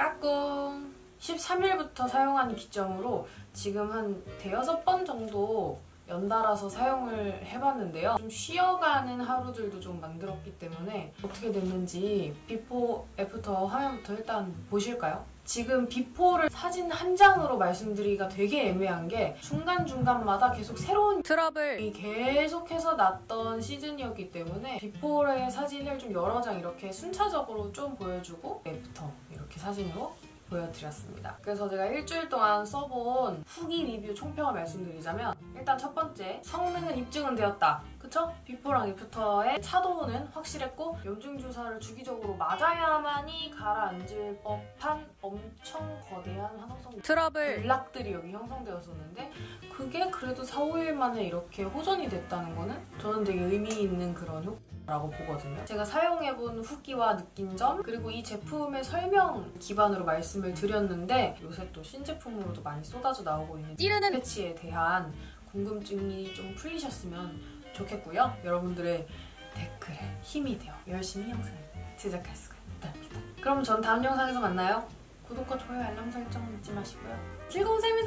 까꿍 13일부터 사용하는 기점으로 지금 한 대여섯 번 정도 연달아서 사용을 해봤는데요. 좀 쉬어가는 하루들도 좀 만들었기 때문에 어떻게 됐는지 비포, 애프터 화면부터 일단 보실까요? 지금 비포를 사진 한 장으로 말씀드리기가 되게 애매한 게 중간중간마다 계속 새로운 트러블 이 계속해서 났던 시즌이었기 때문에 비포의 사진을 좀 여러 장 이렇게 순차적으로 좀 보여주고 애프터 이렇게 사진으로 보여드렸습니다. 그래서 제가 일주일 동안 써본 후기 리뷰 총평을 말씀드리자면 일단 첫 번째 성능은 입증은 되었다. 그쵸? 비포랑 애프터의 차도는 확실했고 염증 주사를 주기적으로 맞아야만이 가라앉을 법한 엄청 거대한 화성성 트러블 연락들이 여기 형성되었었는데 그게 그래도 4, 5일 만에 이렇게 호전이 됐다는 거는 저는 되게 의미 있는 그런 효과라고 보거든요. 제가 사용해본 후기와 느낀 점 그리고 이 제품의 설명 기반으로 말씀을 드렸는데 요새 또 신제품으로도 많이 쏟아져 나오고 있는 찌르는 패치에 대한 궁금증이 좀 풀리셨으면 좋겠고요. 여러분들의 댓글에 힘이 되어 열심히 영상을 제작할 수가 있답니다. 그럼 전 다음 영상에서 만나요. 구독과 좋아요, 알람 설정 잊지 마시고요. 즐거운 삶을